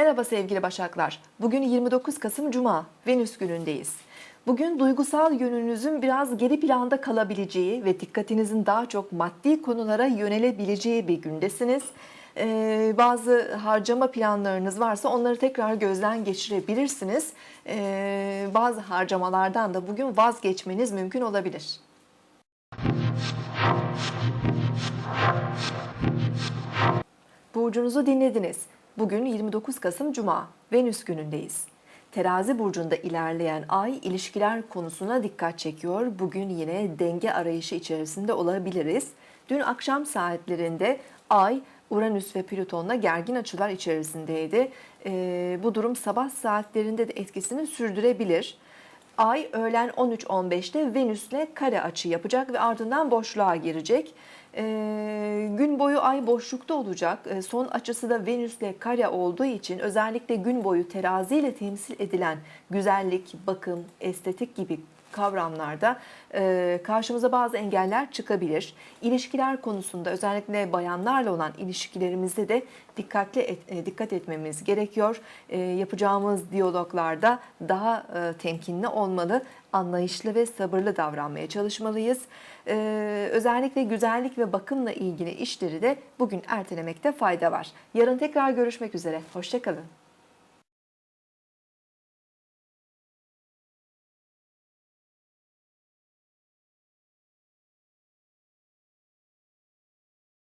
Merhaba sevgili Başaklar. Bugün 29 Kasım Cuma, Venüs günündeyiz. Bugün duygusal yönünüzün biraz geri planda kalabileceği ve dikkatinizin daha çok maddi konulara yönelebileceği bir gündesiniz. Ee, bazı harcama planlarınız varsa onları tekrar gözden geçirebilirsiniz. Ee, bazı harcamalardan da bugün vazgeçmeniz mümkün olabilir. Burcunuzu dinlediniz. Bugün 29 Kasım Cuma, Venüs günündeyiz. Terazi burcunda ilerleyen ay ilişkiler konusuna dikkat çekiyor. Bugün yine denge arayışı içerisinde olabiliriz. Dün akşam saatlerinde ay Uranüs ve Plüton'la gergin açılar içerisindeydi. Ee, bu durum sabah saatlerinde de etkisini sürdürebilir. Ay öğlen 13.15'te Venüs'le kare açı yapacak ve ardından boşluğa girecek. Ee, gün boyu ay boşlukta olacak. Ee, son açısı da Venüs'le kare olduğu için özellikle gün boyu teraziyle temsil edilen güzellik, bakım, estetik gibi kavramlarda e, karşımıza bazı engeller çıkabilir. İlişkiler konusunda özellikle bayanlarla olan ilişkilerimizde de dikkatli et, e, dikkat etmemiz gerekiyor. E, yapacağımız diyaloglarda daha e, temkinli olmalı, anlayışlı ve sabırlı davranmaya çalışmalıyız. E, özellikle güzellik ve bakımla ilgili işleri de bugün ertelemekte fayda var. Yarın tekrar görüşmek üzere. Hoşçakalın.